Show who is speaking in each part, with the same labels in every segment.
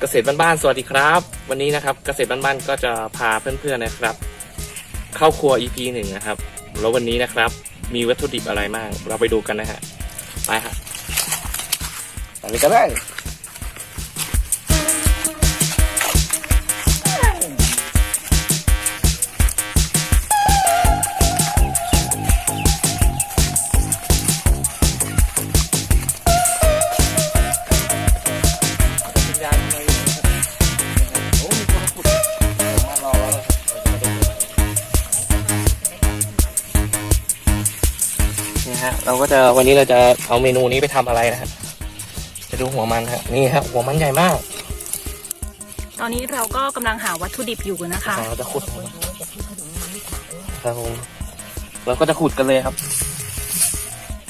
Speaker 1: เกษตรบ้านๆสวัสดีครับ วันนี้นะครับเกษตรบ้านๆก็จะพาเพื่อนๆนะครับ เข้าครัว EP หนึ่งนะครับ แล้ววันนี้นะครับ มีวัตถุดิบอะไรบ้างเราไปดูกันนะฮะไปฮะไปกันเลย นี่ฮะเราก็จะวันนี้เราจะเอาเมนูนี้ไปทำอะไรนะฮะจะดูหัวมันฮะนี่ฮะหัวมันใหญ่มาก
Speaker 2: ตอนนี้เราก็กำลังหาวัตถุดิบอยู่นะคะ
Speaker 1: เราจะขุดหัวมันครับผมเราก็จะขุดกันเลยครับ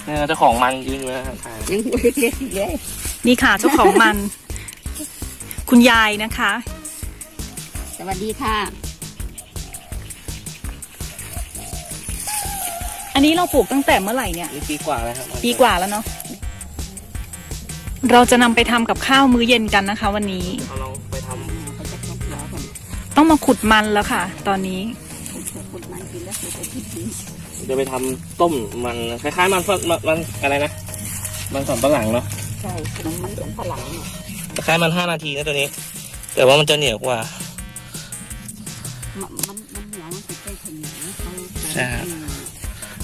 Speaker 1: เนี่ยเจ้าของมันยืนอยู่นะฮะถ่าย
Speaker 3: ยังไม่ได้เล็กเลย
Speaker 2: นี่ค่ะเจ้าของมัน คุณยายนะคะ
Speaker 3: สวัสดีค่ะ
Speaker 2: อันนี้เราปลูกตั้งแต่เมื่อไหร่เนี่ย
Speaker 1: นี่ปีกว่าแล้วครับ
Speaker 2: ปีกว่าแล้วเนาะ เราจะนำไปทำกับข้าวมื้อเย็นกันนะคะ วันนี้
Speaker 1: เราลองไปท
Speaker 3: เขาจะทำหัวกัน
Speaker 2: ต้องมาขุดมันแล้วค่ะ ตอนนี้
Speaker 3: ผมจะคนมันกินแล้วผมจะคิดดีำ
Speaker 1: จะไปทำต้มมันคล้ายๆมันฝมันมันอะไรนะ มันสำปะหลังเนาะ
Speaker 3: ใช่ขนมมันเป็นฝรั่งเนี่ย
Speaker 1: คล้ายมันห้านาทีนะตัวนี้ แต่ว่ามันจะเหนียวกว่า
Speaker 3: มันมันมันเหนียวมันติดใจขนเหนียวเขา
Speaker 1: ใช่ครับ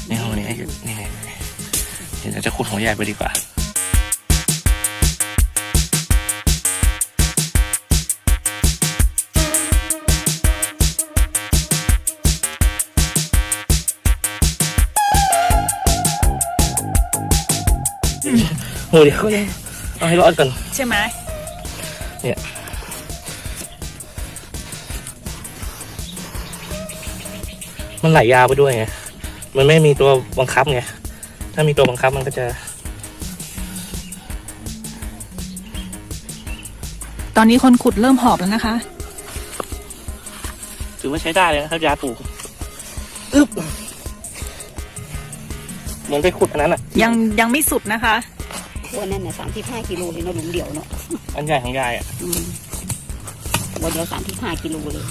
Speaker 1: นี่หัวนี้นี่นี่เดี๋ยวจะขุดหัวใหญ่ไปดีกว่าโอ้เดี๋ยวเอาให้รอดก่อน
Speaker 2: ใช่ไหมเนี่ย
Speaker 1: มันไหลยาวไปด้วยไง มันไม่มีตัวบังคับไง ถ้ามีตัวบังคับมันก็จะ
Speaker 2: ตอนนี้คนขุดเริ่มหอบแล้วนะคะ
Speaker 1: ถือว่าใช้ได้เลยนะครับยาปลูกอึ๊บเหมันไปขุดอันนั้นอะ
Speaker 2: ยังยังไม่สุดนะคะ
Speaker 3: ตัวนั่นน่ะสามที่ห้ากิโลเลยเนาะหลุมเดียวเนาะ
Speaker 1: อันใหญ่ของยายอะ
Speaker 3: อืมตัวเดียวสามที่ห้ากิโลเลย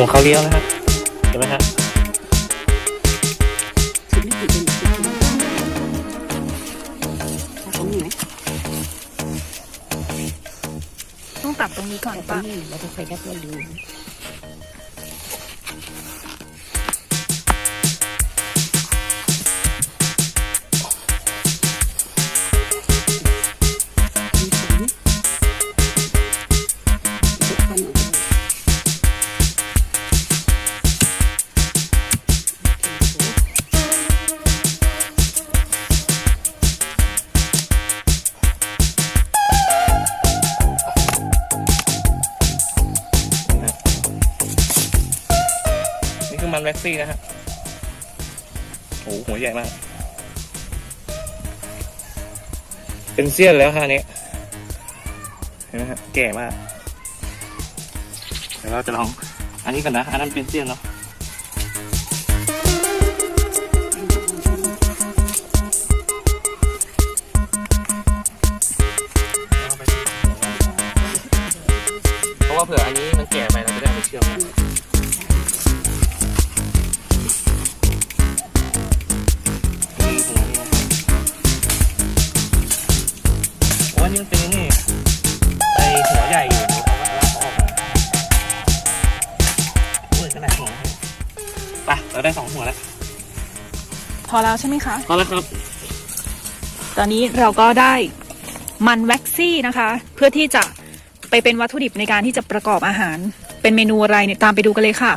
Speaker 1: หัวเขาเลี้ยวนะครับ เห็นไหมฮะ
Speaker 3: ชิ้นนี้กี่เป็นชิ้นถ้าตรงนี้ไหม
Speaker 2: ต้องตัดตรงนี้ก่อน
Speaker 3: ตร
Speaker 2: ปะ
Speaker 3: งนี้เราจะใส่ได้ตัวดู
Speaker 1: นี่คือมัน ซี่นะฮะโอ้โหหัวใหญ่มาก เป็นเสี้ยนแล้วฮะอันนี้เห็นไหมฮะแก่มากเดี๋ยวเราจะลอง อันนี้กันนะ อันนั้นเป็นเสี้ยนเนาะเพราะว่าเผื่ออันนี้ ไปเราได้สองหัวแล้ว
Speaker 2: พอแล้วใช่ไหมคะ
Speaker 1: พอแล้วครับ
Speaker 2: ตอนนี้เราก็ได้มันแว็กซี่นะคะ เพื่อที่จะไปเป็นวัตถุดิบในการที่จะประกอบอาหาร เป็นเมนูอะไรเนี่ยตามไปดูกันเลยค่ะ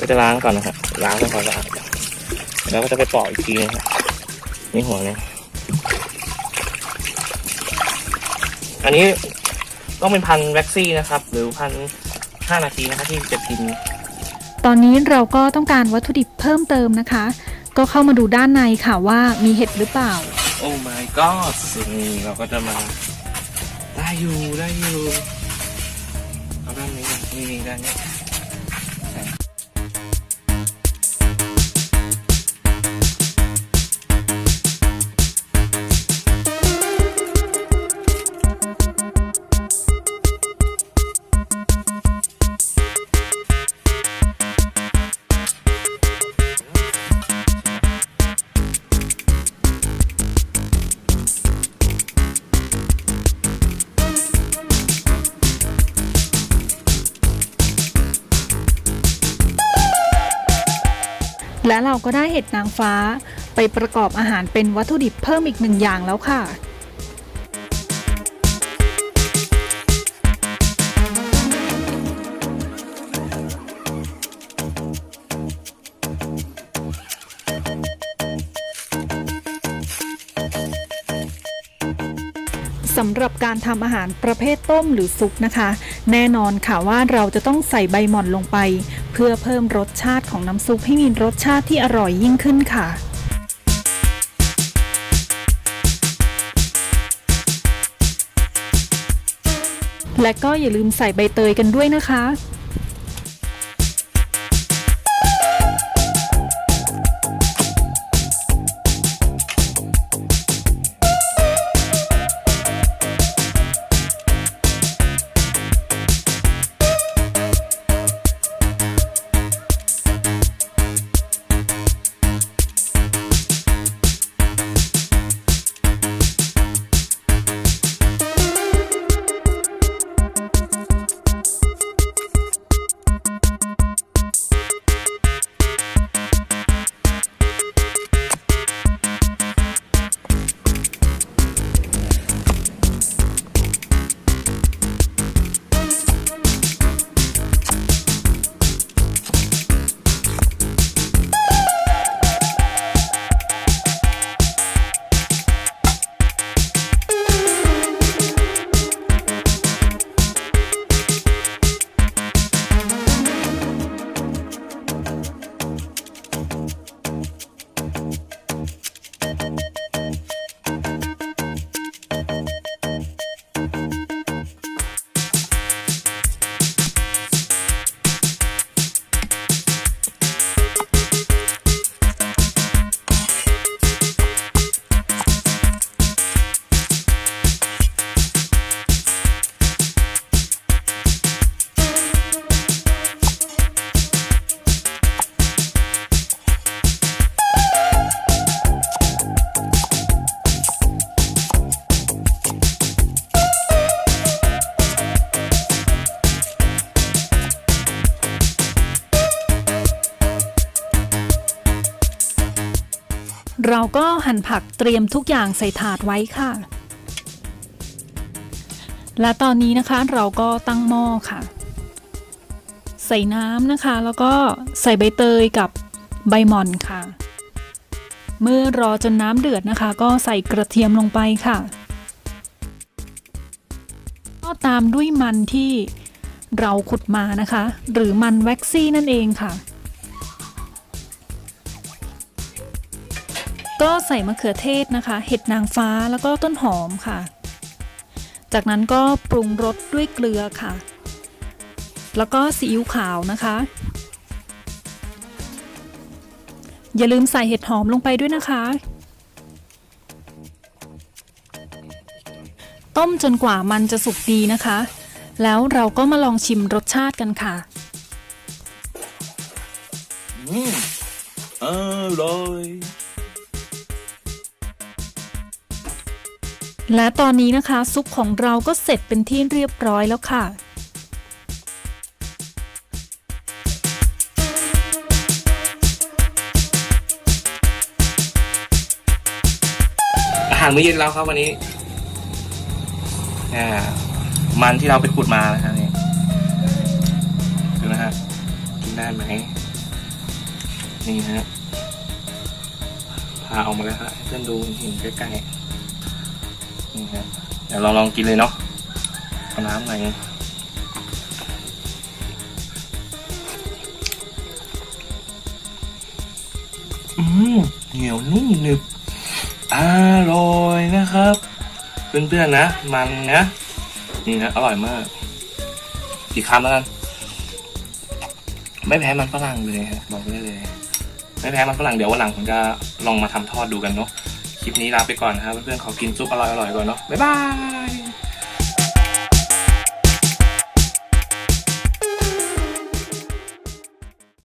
Speaker 1: ก็จะล้างก่อนนะครับล้างทำความสะอาดก่อนแล้วก็จะไปปอกอีกทีนะครับ นี่หัวเนี่ย อันนี้ต้องเป็นพันธุ์แว็กซี่นะครับ หรือพันห้านาทีนะครับที่จะกิน
Speaker 2: ตอนนี้เราก็ต้องการวัตถุดิบเพิ่มเติมนะคะ ก็เข้ามาดูด้านในค่ะว่ามีเห็ดหรือเปล่า
Speaker 1: โอ้ my god สิ่งนี้เราก็จะมา ได้อยู่ได้อยู่เอาด้านนี้ก่อนนี่นี่ด้านนี้
Speaker 2: และเราก็ได้เห็ดนางฟ้าไปประกอบอาหารเป็นวัตถุดิบเพิ่มอีกหนึ่งอย่างแล้วค่ะสำหรับการทำอาหารประเภทต้มหรือซุปนะคะ แน่นอนค่ะว่าเราจะต้องใส่ใบหม่อนลงไป เพื่อเพิ่มรสชาติของน้ำซุปให้มีรสชาติที่อร่อยยิ่งขึ้นค่ะ และก็อย่าลืมใส่ใบเตยกันด้วยนะคะ เราก็หั่นผักเตรียมทุกอย่างใส่ถาดไว้ค่ะ และตอนนี้นะคะเราก็ตั้งหม้อค่ะ ใส่น้ำนะคะ แล้วก็ใส่ใบเตยกับใบหม่อนค่ะ เมื่อรอจนน้ำเดือดนะคะ ก็ใส่กระเทียมลงไปค่ะก็ตามด้วยมันที่เราขุดมานะคะ หรือมันแว็กซี่นั่นเองค่ะ ก็ใส่มะเขือเทศนะคะ เห็ดนางฟ้าแล้วก็ต้นหอมค่ะ จากนั้นก็ปรุงรสด้วยเกลือค่ะ แล้วก็ซีอิ๊วขาวนะคะ อย่าลืมใส่เห็ดหอมลงไปด้วยนะคะ ต้มจนกว่ามันจะสุกดีนะคะ แล้วเราก็มาลองชิมรสชาติกันค่ะ
Speaker 1: อืมอร่อย
Speaker 2: และตอนนี้นะคะซุปของเราก็เสร็จเป็นที่เรียบร้อยแล้วค่ะ
Speaker 1: อาหารมื้อเย็นแล้วครับวันนี้อ่ามันที่เราไปขุดมานะครับนี่ดูนะฮะกินได้ไหมนี่ฮะพาออกมาแล้วฮะเพื่อนดูเห็นใกล้ๆ นี่ฮะเดี๋ยวเราลองกินเลยเนาะเอาน้ำหน่อยอืมเหนียวนุ่มหนึบอร่อยนะครับ เพื่อนๆนะ มันนะนี่นะอร่อยมากอีกคำแล้วกันไม่แพ้มันฝรั่งเลยฮะบอกได้เลย ไม่แพ้มันฝรั่งเดี๋ยววันหลังผมจะลองมาทำทอดดูกันเนาะ คลิปนี้ลาไปก่อนนะครับเพื่อนๆขอกินซุปอร่อยๆก่อนเนาะบ๊ายบาย